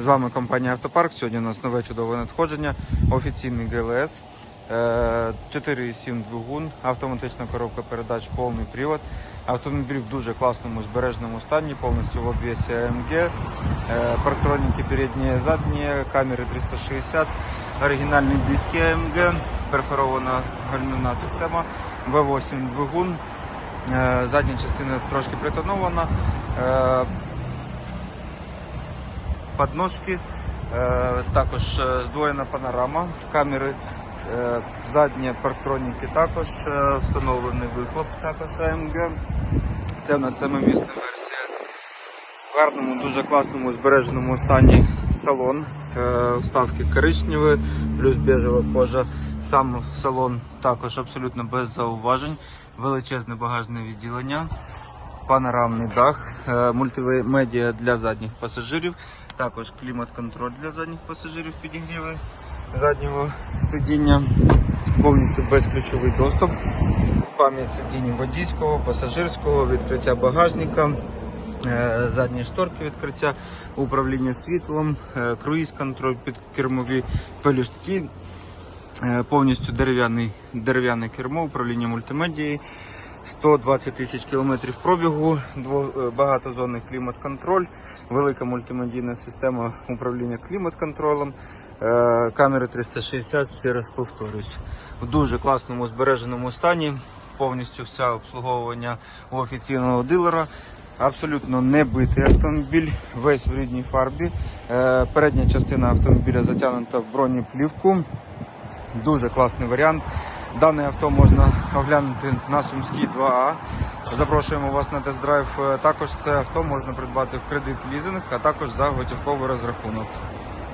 З вами компанія Автопарк. Сьогодні у нас нове чудове надходження. Офіційний ГЛС. е, 4,7 двигун, автоматична коробка передач, повний привод. Автомобіль в дуже класному збереженому стані, повністю в обвесі AMG, е, парктроніки передні, задні, камери 360, оригінальні диски AMG, перфорована гальмівна система, V8 двигун, е, задня частина трошки притонована. Подножки, е, також е, здвоєна панорама, камери, е, задні парктроніки також, встановлений вихлоп також AMG. Це в нас самомісна версія. В гарному, дуже класному збереженому стані салон. Вставки коричневі, плюс бежева кожа. Сам салон також абсолютно без зауважень. Величезне багажне відділення панорамний дах, е, мультимедіа для задніх пасажирів, також клімат-контроль для задніх пасажирів підігріви заднього сидіння, повністю безключовий доступ, пам'ять сидінь водійського, пасажирського, відкриття багажника. е, Задні шторки відкриття, управління світлом, е, круїз-контроль, підкермові пелюстки, Е, повністю дерев'яне кермо, управління мультимедією, 120 тисяч кілометрів пробігу, е, багатозонний клімат-контроль, велика мультимедійна система управління клімат-контролем, е, камери 360, ще раз повторюсь. В дуже класному збереженому стані, повністю все обслуговування у офіційного дилера. Абсолютно не битий автомобіль, весь в рідній фарбі. Е, Передня частина автомобіля затягнута в бронеплівку. Дуже класний варіант. Дане авто можна оглянути на Сумській 2А. Запрошуємо вас на тест-драйв. Е, Також це авто можна придбати в кредит лізинг, а також за готівковий розрахунок.